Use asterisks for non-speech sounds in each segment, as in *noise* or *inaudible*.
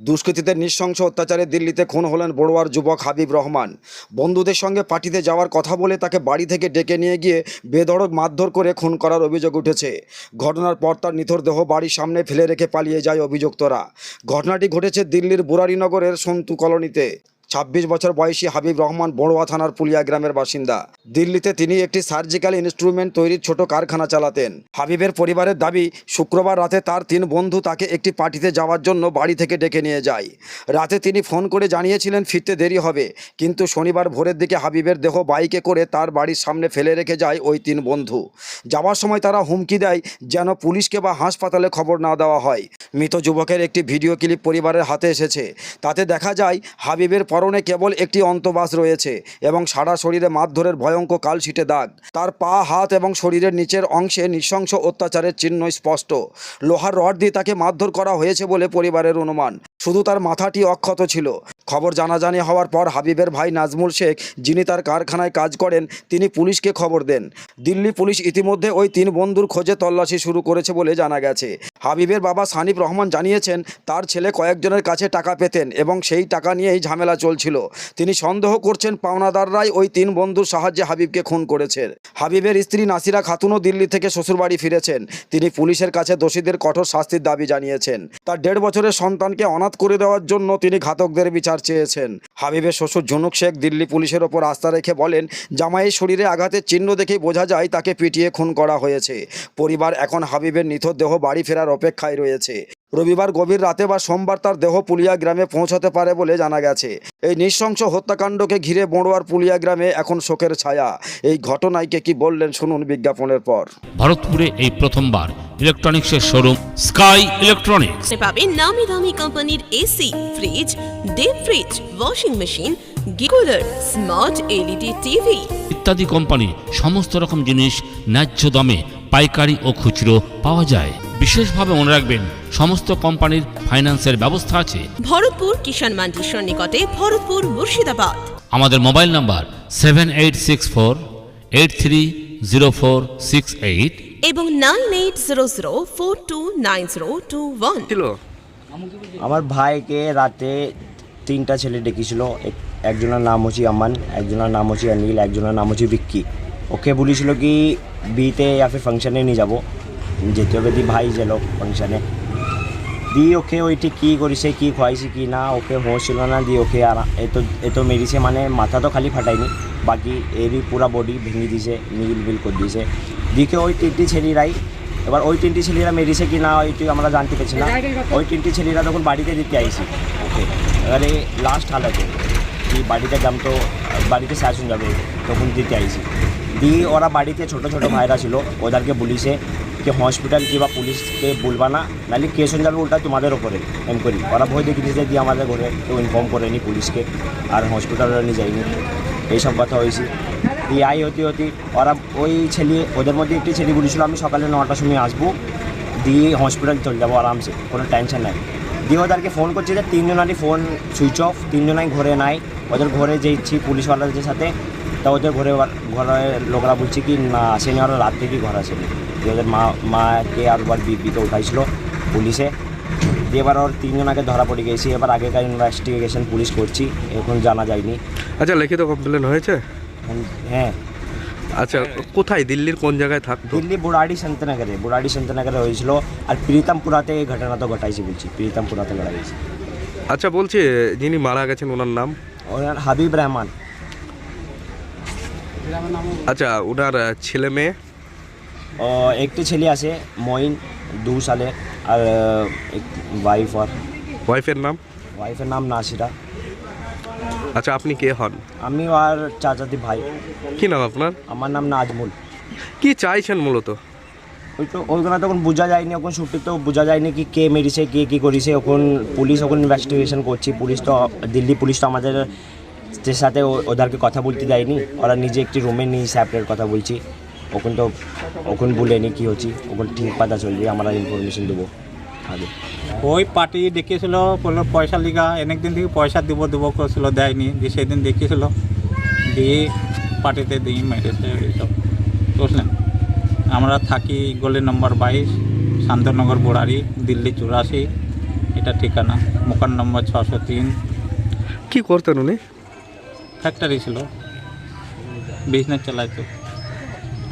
দুষ্কৃতীদের নৃশংস অত্যাচারে দিল্লিতে খুন হলেন বড়ুয়ার যুবক হাবিব রহমান। বন্ধুদের সঙ্গে পার্টিতে যাওয়ার কথা বলে তাকে বাড়ি থেকে ডেকে নিয়ে গিয়ে বেধড়ক মারধর করে খুন করার অভিযোগ উঠেছে। ঘটনার পর তার নিথর দেহ বাড়ির সামনে ফেলে রেখে পালিয়ে যায় অভিযুক্তরা। ঘটনাটি ঘটেছে দিল্লির বুরারিনগরের সন্তু কলোনিতে। ছাব্বিশ বছর বয়সী হাবিব রহমান বড়ুয়া থানার পুলিয়া গ্রামের বাসিন্দা। দিল্লিতে তিনি একটি সার্জিক্যাল ইনস্ট্রুমেন্ট তৈরির ছোট কারখানা চালাতেন। হাবিবের পরিবারের দাবি, শুক্রবার রাতে তার তিন বন্ধু তাকে একটি পার্টিতে যাওয়ার জন্য বাড়ি থেকে ডেকে নিয়ে যায়। রাতে তিনি ফোন করে জানিয়েছিলেন, ফিরতে দেরি হবে। কিন্তু শনিবার ভোরের দিকে হাবিবের দেহ বাইকে করে তার বাড়ির সামনে ফেলে রেখে যায় ওই তিন বন্ধু। যাওয়ার সময় তারা হুমকি দেয়, যেন পুলিশকে বা হাসপাতালে খবর না দেওয়া হয়। মৃত যুবকের একটি ভিডিও ক্লিপ পরিবারের হাতে এসেছে। তাতে দেখা যায়, হাবিবের পরনে কেবল একটি অন্তবাস রয়েছে এবং সারা শরীরে মারধরের ভয়ঙ্কর কালশিটে দাগ। তার পা, হাত এবং শরীরের নিচের অংশে নৃশংস অত্যাচারের চিহ্ন স্পষ্ট। লোহার রড দিয়ে তাকে মারধর করা হয়েছে বলে পরিবারের অনুমান। শুধু তার মাথাটি অক্ষত ছিল। খবর জানাজানি হওয়ার পর হাবিবের ভাই নাজমুল শেখ, যিনি তার কারখানায় কাজ করেন, তিনি পুলিশকে খবর দেন। দিল্লি পুলিশ ইতিমধ্যে ওই তিন বন্ধুর খোঁজে তল্লাশি শুরু করেছে বলে জানা গেছে। হাবিবের বাবা সানিফ রহমান জানিয়েছেন, তার ছেলে কয়েকজনের কাছে টাকা পেতেন এবং সেই টাকা নিয়েই ঝামেলা চলছিল। তিনি সন্দেহ করছেন, পাওনাদাররাই ওই তিন বন্ধুর সাহায্যে হাবিবকে খুন করেছেন হাবিবের স্ত্রী নাসিরা খাতুনও দিল্লি থেকে শ্বশুরবাড়ি ফিরেছেন। তিনি পুলিশের কাছে দোষীদের কঠোর শাস্তির দাবি জানিয়েছেন। তার দেড় বছরের সন্তানকে অনাথ করে দেওয়ার জন্য তিনি ঘাতকদের বিচার চেয়েছেন। হাবিবের শ্বশুর ঝুনুক শেখ দিল্লি পুলিশের ওপর আস্থা রেখে বলেন, জামাইয়ের শরীরে আঘাতের চিহ্ন দেখে বোঝা যায় তাকে পিটিয়ে খুন করা হয়েছে। পরিবার এখন হাবিবের নিথর দেহ বাড়ি ফেরার অপেক্ষায় রয়েছে। রবিবার গভীর রাতে বা সোমবার তার দেহ পুলিয়া গ্রামে পৌঁছাতে পারে বলে জানা গেছে। এই নৃশংস হত্যাকাণ্ডকে ঘিরে বড়ুয়ার পুলিয়া গ্রামে এখন শোকের ছায়া। এই ঘটনায়কে কি বললেন শুনুন বিজ্ঞাপনের পর। ভারতপুরে এই প্রথমবার ইলেকট্রনিক্সের শোরুম স্কাই ইলেকট্রনিক্স। পাবেন নামি দামি কোম্পানির AC fridge deep fridge washing machine গিকুলার smart LED TV ইত্যাদি কোম্পানি সমস্ত রকম জিনিস ন্যায্য দামে পাইকারি ও খুচরো পাওয়া যায়। বিশেষভাবে মনে রাখবেন সমস্ত কোম্পানির ফাইন্যান্সের ব্যবস্থা আছে। ভরতপুর কিষাণ মান্ডির সন্নিকটে ভরতপুর মুর্শিদাবাদ। আমাদের mobile number seven eight six four eight three zero four six eight. এবং nine eight zero zero four two nine zero two one. আমার ভাইকে রাতে তিনটা ছেলে ডেকেছিল। একজনের নাম হচ্ছে আমান একজনের নাম হচ্ছে অনিল একজনের নাম হচ্ছে বিক্কি ওকে বলেছিল কি বিতে ইয়া ফাংশনে নিয়ে যাব। যেতে হবে দি ভাই গেল ফাংশনে দি ওকে ওইটি কী করিছে কী খুৱাইছে কি না ওকে হোশ ছিল না দি ওকে আর এত এত মেরিছে মানে মাথা তো খালি ফাটাইনি বাকি এরই পুরা বডি ভেঙে দিয়েছে মিল বিল করে দিয়েছে। দিকে ওই তিনটি ছেলেরাই এবার ওই তিনটি ছেলেরা মেরিছে কি না ওইটি আমরা জানতে পারছি না। ওই তিনটি ছেলেরা তখন বাড়িতে দিতে আইছি। ওকে এবারে লাস্ট হালাতে কি বাড়িতে গেলাম তো বাড়িতে শাসন যাবে তখন দিতে আইছি। দিয়ে ওরা বাড়িতে ছোট ছোট ভাইরা ছিল ওদেরকে বলিছে কি হসপিটাল কিংবা পুলিশকে বলবা না নাহলে কেস হয়ে যাবে উল্টা তোমাদের ওপরে এম করি ওরা ভয় দেখে দিয়েছে দিয়ে আমাদের ঘরে কেউ ইনফর্ম করেনি পুলিশকে আর হসপিটালে নিয়ে যায়নি এইসব কথা হয়েছে দিয়ে আই হতে হতে ওরা ওই ছেলে ওদের মধ্যে একটি ছেলে বলেছিল আমি সকালে নটার সময় আসব দিয়ে হসপিটাল চলে যাব আরামসে কোনো টেনশন নাই দিয়ে ওদেরকে ফোন করছে যে তিনজনারই ফোন সুইচ অফ তিনজনাই ঘরে নাই ওদের ঘরে যেইছি পুলিশওয়ালাদের সাথে তা ওদের ঘরে ঘরে লোকরা বলছে কি না আসেনি ওরা রাত থেকেই ঘর আসেনি ওদের মা মাকে আর ওর বিবিকে উঠাইছিল পুলিশে। এবার ওর তিনজনাকে ধরা পড়ে গেছি। এবার আগেকার ইনভেস্টিগেশন পুলিশ করছি এখন জানা যায়নি। আচ্ছা লিখিত কমপ্লেন হয়েছে? হ্যাঁ আচ্ছা কোথায়? দিল্লির কোন জায়গায় থাকতো দিল্লি বুড়াড়ি শান্তনগরে বুড়াড়ি শান্তনগরে হয়েছিল। আর প্রীতমপুরাতে এই ঘটনা তো ঘটাইছি বলছি প্রীতমপুরাতে হয়েছে আচ্ছা বলছি যিনি মারা গেছেন ওনার নাম? ওনার হাবিব রহমান। আচ্ছা ওনার ছেলে মেয়ে? একটি ছেলে আছে মইন দু সালে আর এক ওয়াইফ আর। ওয়াইফের নাম? ওয়াইফের নাম নাসিরা। আচ্ছা আপনি কে হন? আমি আর চাচাতি ভাই। কি নাম আপনার? আমার নাম নাজমুল। কি চাইছেন মূলত? ওই তো ওইখানে তখন বোঝা যায়নি এখন ছুটি তো বোঝা যায়নি কি কে মেরেছে কে কী করেছে। এখন পুলিশ এখন ইনভেস্টিগেশন করছি। পুলিশ তো দিল্লি পুলিশ তো আমাদের সাথে ওদেরকে কথা বলতে দেয়নি। ওরা নিজে একটি রুমে নিয়ে সেপারেট কথা বলছি। ওখান তো ওখান বলেনি কী হচ্ছে ওখান ঠিক পাতা চলবে আমরা ইনফরমেশন দেবো। আগে। ওই পার্টি ডেকেছিল বলল পয়সা লিগা অনেক দিন থেকে পয়সা দিব দিব করেছিল দেয়নি দিয়ে সেদিন দেখিয়েছিল দিয়ে পার্টিতে দিয়ে মেরেছে এইসব বুঝলেন? আমরা থাকি গলি নম্বর বাইশ শান্তনগর বোড়ারি দিল্লি চুরাশি এটা ঠিকানা মোকান নম্বর ছশো তিন। কী করতেন উনি? ফ্যাক্টরি ছিল। বিজনেস চালাইতো।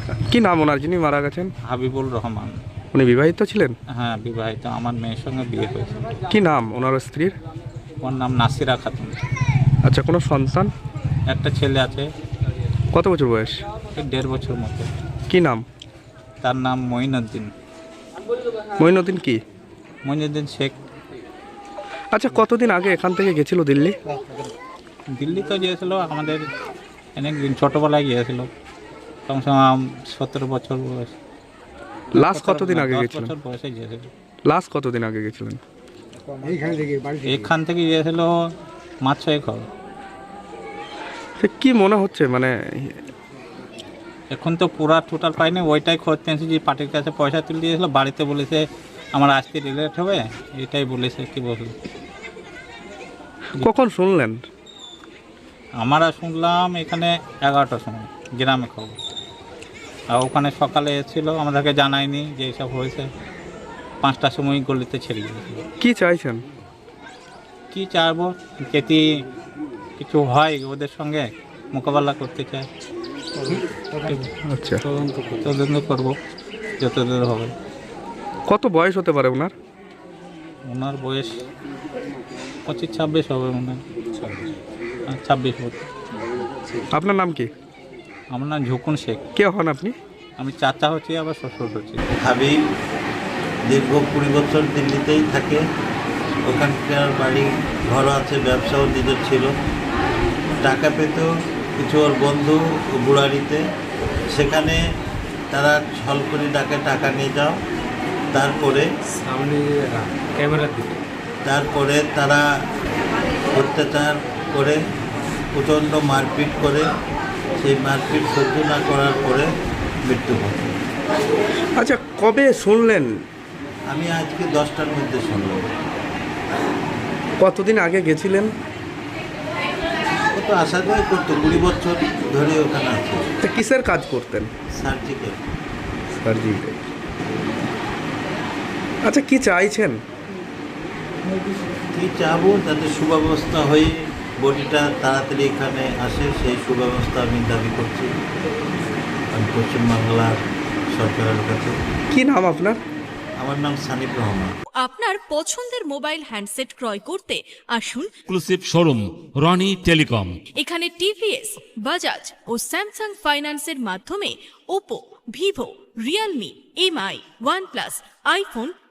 *laughs* কি নাম ওনার যিনি মারা গেছেন? হাবিবুল রহমান। উনি বিবাহিত ছিলেন? হ্যাঁ বিবাহিত। আমার মেয়ের সঙ্গে বিয়ে হয়েছে। কি নাম ওনার স্ত্রীর? ওর নাম নাসিরা খাতুন। আচ্ছা কোনো সন্তান? একটা ছেলে আছে। কত বছর বয়স? এই দেড় বছর মতো। কি নাম? তার নাম মঈনুদ্দিন। মঈনুদ্দিন কি? মঈনুদ্দিন শেখ। আচ্ছা কতদিন আগে এখান থেকে গেছিল দিল্লি? দিল্লি তো গিয়েছিল আমাদের অনেক দিন ছোটোবেলায় গিয়েছিল। কমসে কম সতেরো বছর বয়স। লাস্ট কতদিন আগে দশ গেছিলেন? বছর বয়সে গিয়েছিল। লাস্ট কতদিন আগে গেছিলেন? এখান থেকে গিয়েছিল মাছ ছয়েক হবে। সে কি মনে হচ্ছে মানে? এখন তো পুরা টোটাল পাইনি ওইটাই খোঁজ পেয়েছি যে পার্টির কাছে পয়সা তুলে দিয়েছিল বাড়িতে বলেছে আমার আসতে রিলেট হবে এটাই বলেছে কি বলব। কখন শুনলেন? আমরা শুনলাম এখানে এগারোটার সময় গ্রামে খবর। আর ওখানে সকালে এসেছিল আমাদেরকে জানায়নি যে এইসব হয়েছে। পাঁচটার সময় গলিতে ছেড়ে গিয়েছিল। কি চাইছেন? কী চাইব? যদি কিছু হয় ওদের সঙ্গে মোকাবেলা করতে চাই। আচ্ছা। তদন্ত করব। যতদূর হবে। কত বয়স হতে পারে ওনার? ওনার বয়স পঁচিশ ছাব্বিশ হবে মনে হয় হ্যাঁ, ছাব্বিশ বছর আপনার নাম কি? আমার নাম ঝুকুন শেখ। কে হন আপনি? আমি চাচা হচ্ছি আবার শ্বশুর হচ্ছি। হাবিব দীর্ঘ কুড়ি বছর দিল্লিতেই থাকে। ওখানকার বাড়ি ঘর আছে ব্যবসাও নিজের ছিল। টাকা পেত কিছু ওর বন্ধু বুড়ারিতে। সেখানে তারা ছল করে ডাকে টাকা নিয়ে যাও। তারপরে তারপরে তারা অত্যাচার করে প্রচণ্ড মারপিট করে। সেই মারপিট সহ্য না করার পরে মৃত্যু ঘটে আচ্ছা কবে শুনলেন? আমি আজকে দশটার মধ্যে শুনলাম কতদিন আগে গেছিলেন? ও তো আশা করে করতো কুড়ি বছর ধরে ওখানে আছে। তা কিসের কাজ করতেন? সার্জিক্যাল সার্জিক্যাল আচ্ছা কি চাইছেন? কি চাবো? যাতে সুব্যবস্থা হয়ে বডিটা তাড়াতাড়ি এখানে আসে সেই সুব্যবস্থা আমি দাবি করছি। আমি পশ্চিমবাংলার সরকারের কাছে। কি নাম আপনার? আমার নাম সানিফ রহমান। আপনার পছন্দের মোবাইল হ্যান্ডসেট ক্রয় করতে আসুন। এক্সক্লুসিভ শোরুম রনি টেলিকম এখানে টিভিএস বাজাজ ও স্যামসাং ফাইন্যান্সের মাধ্যমে Oppo Vivo Realme MI OnePlus iPhone